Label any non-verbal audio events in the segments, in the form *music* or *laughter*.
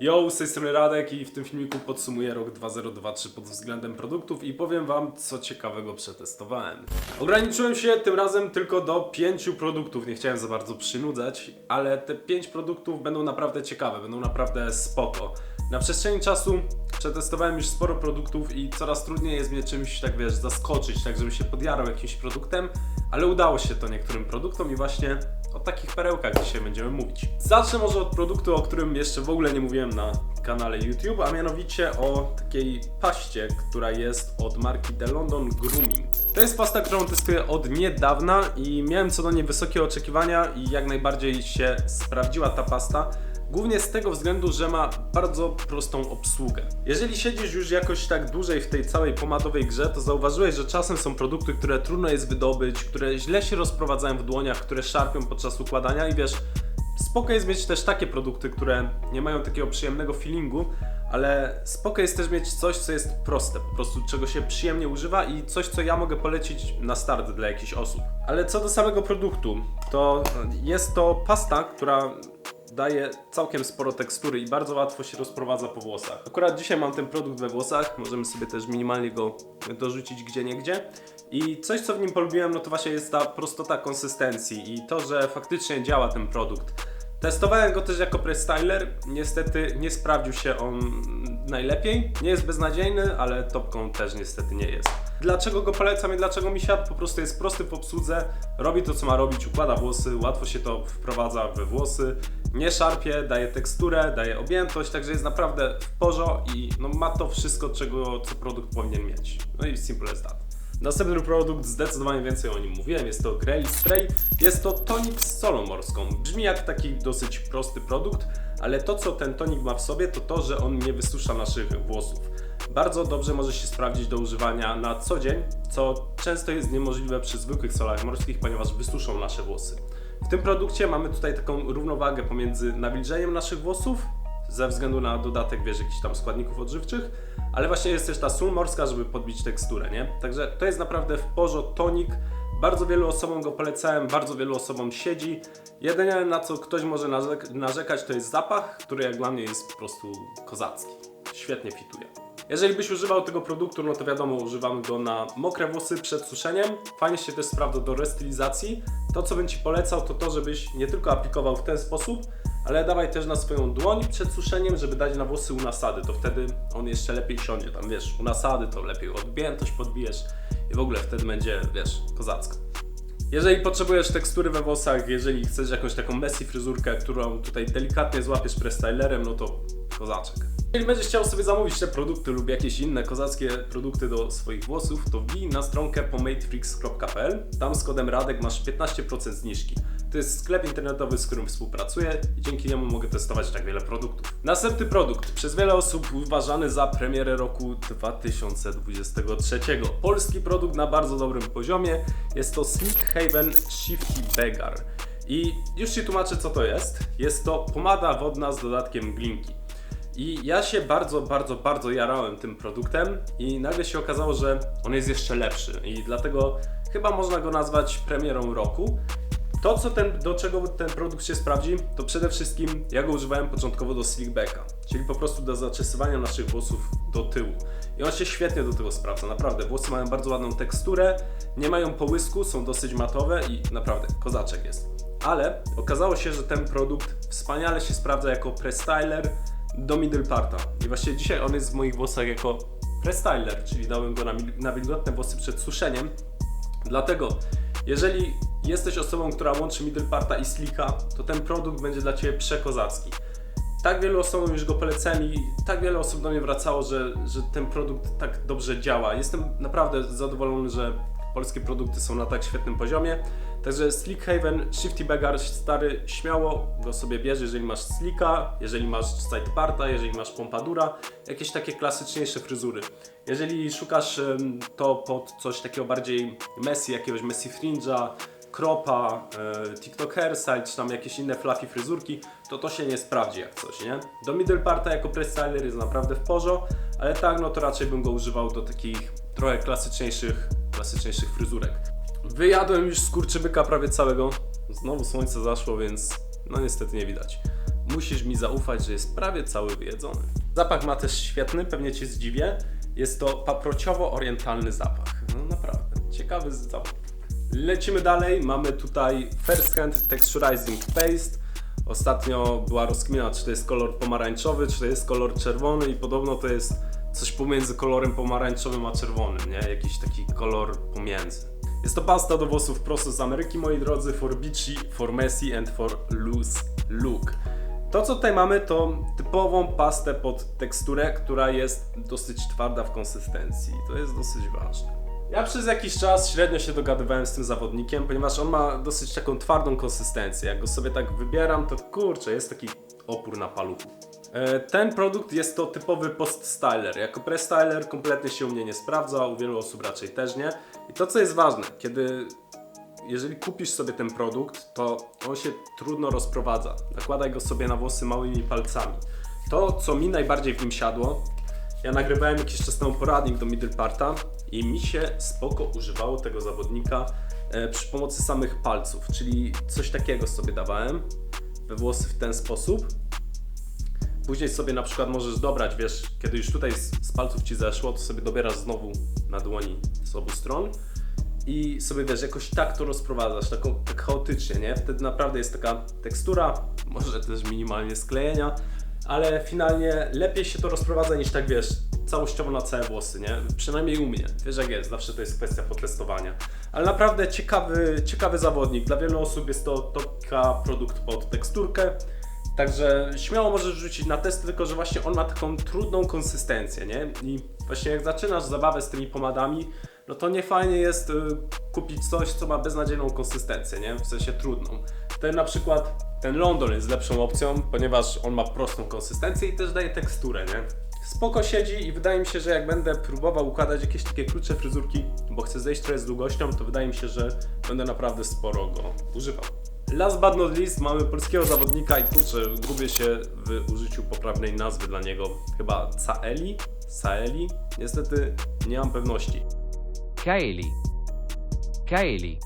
Yo, z tej strony Radek i w tym filmiku podsumuję rok 2023 pod względem produktów i powiem Wam, co ciekawego przetestowałem. Ograniczyłem się tym razem tylko do pięciu produktów, nie chciałem za bardzo przynudzać, ale te pięć produktów będą naprawdę ciekawe, będą naprawdę spoko. Na przestrzeni czasu przetestowałem już sporo produktów i coraz trudniej jest mnie czymś, tak wiesz, zaskoczyć, tak żebym się podjarał jakimś produktem, ale udało się to niektórym produktom i właśnie o takich perełkach dzisiaj będziemy mówić. Zacznę może od produktu, o którym jeszcze w ogóle nie mówiłem na kanale YouTube, a mianowicie o takiej paście, która jest od marki The London Grooming. To jest pasta, którą testuję od niedawna i miałem co do niej wysokie oczekiwania i jak najbardziej się sprawdziła ta pasta. Głównie z tego względu, że ma bardzo prostą obsługę. Jeżeli siedzisz już jakoś tak dłużej w tej całej pomadowej grze, to zauważyłeś, że czasem są produkty, które trudno jest wydobyć, które źle się rozprowadzają w dłoniach, które szarpią podczas układania i wiesz, spoko jest mieć też takie produkty, które nie mają takiego przyjemnego feelingu, ale spoko jest też mieć coś, co jest proste, po prostu czego się przyjemnie używa i coś, co ja mogę polecić na start dla jakichś osób. Ale co do samego produktu, to jest to pasta, która daje całkiem sporo tekstury i bardzo łatwo się rozprowadza po włosach. Akurat dzisiaj mam ten produkt we włosach, możemy sobie też minimalnie go dorzucić gdzie niegdzie. I coś co w nim polubiłem, no to właśnie jest ta prostota konsystencji i to, że faktycznie działa ten produkt. Testowałem go też jako prestyler, niestety nie sprawdził się on najlepiej. Nie jest beznadziejny, ale topką też niestety nie jest. Dlaczego go polecam i dlaczego mi siadł? Po prostu jest prosty w obsłudze, robi to co ma robić, układa włosy, łatwo się to wprowadza we włosy, nie szarpie, daje teksturę, daje objętość, także jest naprawdę w porzo i no, ma to wszystko, czego co produkt powinien mieć. No i simple as that. Następny produkt, zdecydowanie więcej o nim mówiłem, jest to Grey Spray. Jest to tonik z solą morską. Brzmi jak taki dosyć prosty produkt, ale to co ten tonik ma w sobie, to to, że on nie wysusza naszych włosów. Bardzo dobrze może się sprawdzić do używania na co dzień, co często jest niemożliwe przy zwykłych solach morskich, ponieważ wysuszą nasze włosy. W tym produkcie mamy tutaj taką równowagę pomiędzy nawilżeniem naszych włosów, ze względu na dodatek, wiesz, jakichś tam składników odżywczych, ale właśnie jest też ta sól morska, żeby podbić teksturę, nie? Także to jest naprawdę w porzo tonik. Bardzo wielu osobom go polecałem, bardzo wielu osobom siedzi. Jedynie na co ktoś może narzek- narzekać to jest zapach, który jak dla mnie jest po prostu kozacki. Świetnie fituje. Jeżeli byś używał tego produktu, no to wiadomo, używamy go na mokre włosy przed suszeniem. Fajnie się też sprawdza do restylizacji. To, co bym Ci polecał, to to, żebyś nie tylko aplikował w ten sposób, ale dawaj też na swoją dłoń przed suszeniem, żeby dać na włosy u nasady, to wtedy on jeszcze lepiej siądzie. Tam wiesz, u nasady to lepiej odbijętość podbijesz i w ogóle wtedy będzie, wiesz, kozacko. Jeżeli potrzebujesz tekstury we włosach, jeżeli chcesz jakąś taką messy fryzurkę, którą tutaj delikatnie złapiesz prestylerem, no to kozaczek. Jeżeli będziesz chciał sobie zamówić te produkty lub jakieś inne kozackie produkty do swoich włosów, to wbij na stronkę pomadefreaks.pl. Tam z kodem RADEK masz 15% zniżki. To jest sklep internetowy, z którym współpracuję i dzięki niemu mogę testować tak wiele produktów. Następny produkt, przez wiele osób uważany za premierę roku 2023. Polski produkt na bardzo dobrym poziomie. Jest to Sleek Haven Shifty Beggar. I już Ci tłumaczę co to jest. Jest to pomada wodna z dodatkiem glinki. I ja się bardzo, bardzo, bardzo jarałem tym produktem i nagle się okazało, że on jest jeszcze lepszy i dlatego chyba można go nazwać premierą roku. To, co ten, do czego ten produkt się sprawdzi, to przede wszystkim ja go używałem początkowo do slickbacka, czyli po prostu do zaczesywania naszych włosów do tyłu. I on się świetnie do tego sprawdza, naprawdę. Włosy mają bardzo ładną teksturę, nie mają połysku, są dosyć matowe i naprawdę kozaczek jest. Ale okazało się, że ten produkt wspaniale się sprawdza jako prestyler do middle parta. I właśnie dzisiaj on jest w moich włosach jako prestyler, czyli dałem go na, na wilgotne włosy przed suszeniem. Dlatego, jeżeli jesteś osobą, która łączy middle parta i slicka, to ten produkt będzie dla Ciebie przekozacki. Tak wielu osobom już go polecałem i tak wiele osób do mnie wracało, że, że ten produkt tak dobrze działa. Jestem naprawdę zadowolony, że polskie produkty są na tak świetnym poziomie. Także Slick Haven Shifty Beggar stary, śmiało go sobie bierz, jeżeli masz slicka, jeżeli masz side parta, jeżeli masz pompadura, jakieś takie klasyczniejsze fryzury. Jeżeli szukasz to pod coś takiego bardziej messy, jakiegoś messy fringe'a, kropa, e, TikTok hairstyle, czy tam jakieś inne fluffy fryzurki, to to się nie sprawdzi jak coś, nie? Do middle parta jako prestyler jest naprawdę w porzo, ale tak, no to raczej bym go używał do takich trochę klasyczniejszych, klasyczniejszych fryzurek. Wyjadłem już skurczybyka prawie całego. Znowu słońce zaszło, więc no niestety nie widać. musisz mi zaufać, że jest prawie cały wyjedzony. Zapach ma też świetny, pewnie Cię zdziwię. Jest to paprociowo-orientalny zapach. No naprawdę, ciekawy zapach. Lecimy dalej, mamy tutaj First Hand Texturizing Paste. Ostatnio była rozkmina, czy to jest kolor pomarańczowy, czy to jest kolor czerwony i podobno to jest coś pomiędzy kolorem pomarańczowym a czerwonym, nie? Jakiś taki kolor pomiędzy. Jest to pasta do włosów prosto z Ameryki, moi drodzy, for beachy, for messy and for loose look. To, co tutaj mamy, to typową pastę pod teksturę, która jest dosyć twarda w konsystencji. To jest dosyć ważne. Ja przez jakiś czas średnio się dogadywałem z tym zawodnikiem, ponieważ on ma dosyć taką twardą konsystencję. Jak go sobie tak wybieram, to kurczę, jest taki opór na paluchu. E, Ten produkt jest to typowy post-styler. Jako pre-styler kompletnie się u mnie nie sprawdza, u wielu osób raczej też nie. I to, co jest ważne, kiedy jeżeli kupisz sobie ten produkt, to on się trudno rozprowadza. Nakładaj go sobie na włosy małymi palcami. To, co mi najbardziej w nim siadło, ja nagrywałem jakiś czas temu poradnik do middle parta i mi się spoko używało tego zawodnika e, przy pomocy samych palców, czyli coś takiego sobie dawałem we włosy w ten sposób. Później sobie na przykład możesz dobrać, wiesz, kiedy już tutaj z, z palców ci zeszło, to sobie dobierasz znowu na dłoni z obu stron i sobie wiesz, jakoś tak to rozprowadzasz, taką, tak chaotycznie, nie? Wtedy naprawdę jest taka tekstura, może też minimalnie sklejenia, ale finalnie lepiej się to rozprowadza niż tak wiesz, całościowo na całe włosy, nie? Przynajmniej u mnie. Wiesz jak jest, zawsze to jest kwestia potestowania. Ale naprawdę ciekawy, ciekawy zawodnik. Dla wielu osób jest to topka produkt pod teksturkę. Także śmiało możesz rzucić na test, tylko że właśnie on ma taką trudną konsystencję, nie? I właśnie jak zaczynasz zabawę z tymi pomadami, no to nie fajnie jest y, kupić coś, co ma beznadziejną konsystencję, nie? W sensie trudną. Ten na przykład, ten London jest lepszą opcją, ponieważ on ma prostą konsystencję i też daje teksturę, nie? Spoko siedzi i wydaje mi się, że jak będę próbował układać jakieś takie krótsze fryzurki, bo chcę zejść trochę z długością, to wydaje mi się, że będę naprawdę sporo go używał. Last but not least mamy polskiego zawodnika i kurczę, gubię się w użyciu poprawnej nazwy dla niego. Chyba Caeli? Saeli? Niestety nie mam pewności. Kaeli. Kaeli.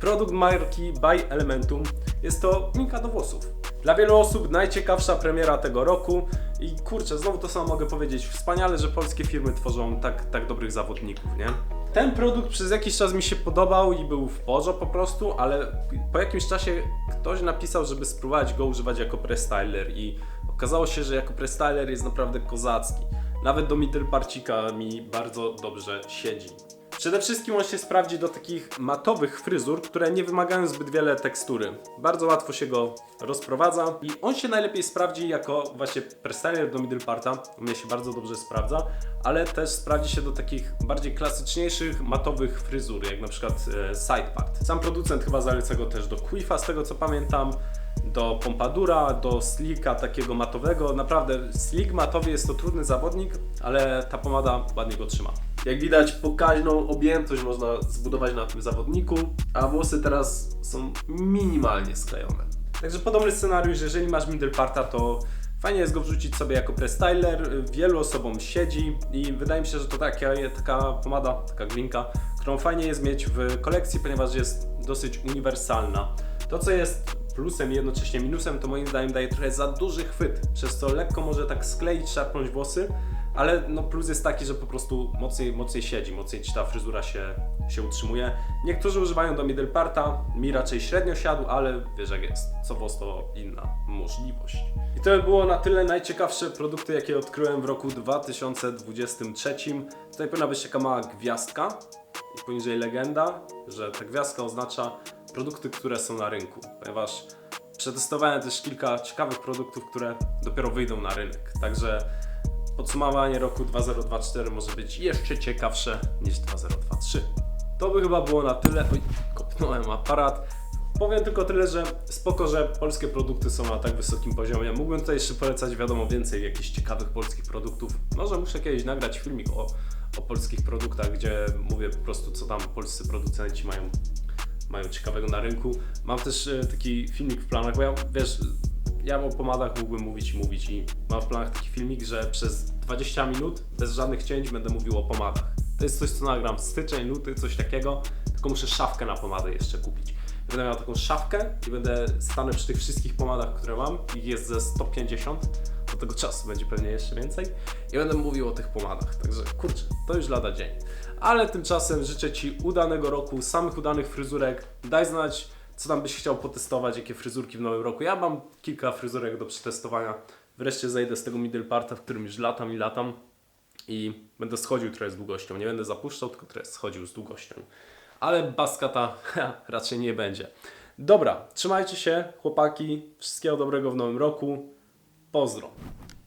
Produkt marki By Elementum jest to minka do włosów. Dla wielu osób najciekawsza premiera tego roku i kurczę, znowu to samo mogę powiedzieć. Wspaniale, że polskie firmy tworzą tak, tak dobrych zawodników, nie? Ten produkt przez jakiś czas mi się podobał i był w porze po prostu, ale po jakimś czasie ktoś napisał, żeby spróbować go używać jako prestyler i okazało się, że jako prestyler jest naprawdę kozacki. Nawet do middle mi bardzo dobrze siedzi. Przede wszystkim on się sprawdzi do takich matowych fryzur, które nie wymagają zbyt wiele tekstury. Bardzo łatwo się go rozprowadza i on się najlepiej sprawdzi jako właśnie prestyler do middle parta. U mnie się bardzo dobrze sprawdza, ale też sprawdzi się do takich bardziej klasyczniejszych matowych fryzur, jak na przykład e, side part. Sam producent chyba zaleca go też do Quifa, z tego co pamiętam do pompadura, do slika takiego matowego. Naprawdę slick matowy jest to trudny zawodnik, ale ta pomada ładnie go trzyma. Jak widać, pokaźną objętość można zbudować na tym zawodniku, a włosy teraz są minimalnie sklejone. Także podobny scenariusz, jeżeli masz middle parta, to fajnie jest go wrzucić sobie jako prestyler. Wielu osobom siedzi i wydaje mi się, że to taka, taka pomada, taka glinka, którą fajnie jest mieć w kolekcji, ponieważ jest dosyć uniwersalna. To, co jest plusem i jednocześnie minusem, to moim zdaniem daje trochę za duży chwyt, przez co lekko może tak skleić, szarpnąć włosy, ale no plus jest taki, że po prostu mocniej, mocniej siedzi, mocniej ci ta fryzura się, się utrzymuje. Niektórzy używają do middle parta, mi raczej średnio siadł, ale wiesz jak jest, co włos to inna możliwość. I to by było na tyle najciekawsze produkty, jakie odkryłem w roku 2023. Tutaj powinna być taka mała gwiazdka i poniżej legenda, że ta gwiazdka oznacza produkty, które są na rynku, ponieważ przetestowałem też kilka ciekawych produktów, które dopiero wyjdą na rynek. Także podsumowanie roku 2024 może być jeszcze ciekawsze niż 2023. To by chyba było na tyle. Oj, kopnąłem aparat. Powiem tylko tyle, że spoko, że polskie produkty są na tak wysokim poziomie. Mógłbym tutaj jeszcze polecać, wiadomo, więcej jakichś ciekawych polskich produktów. Może muszę kiedyś nagrać filmik o, o polskich produktach, gdzie mówię po prostu, co tam polscy producenci mają mają ciekawego na rynku. Mam też e, taki filmik w planach, bo ja wiesz, ja o pomadach mógłbym mówić i mówić i mam w planach taki filmik, że przez 20 minut bez żadnych cięć będę mówił o pomadach. To jest coś, co nagram styczeń, luty, coś takiego, tylko muszę szafkę na pomadę jeszcze kupić. Będę miał taką szafkę i będę stanę przy tych wszystkich pomadach, które mam. Ich jest ze 150. Do tego czasu będzie pewnie jeszcze więcej. I będę mówił o tych pomadach. Także kurczę, to już lada dzień. Ale tymczasem życzę Ci udanego roku, samych udanych fryzurek. Daj znać, co tam byś chciał potestować, jakie fryzurki w nowym roku. Ja mam kilka fryzurek do przetestowania. Wreszcie zejdę z tego middle parta, w którym już latam i latam i będę schodził trochę z długością. Nie będę zapuszczał, tylko trochę schodził z długością. Ale baskata *laughs* raczej nie będzie. Dobra, trzymajcie się, chłopaki. Wszystkiego dobrego w nowym roku. Pozdro.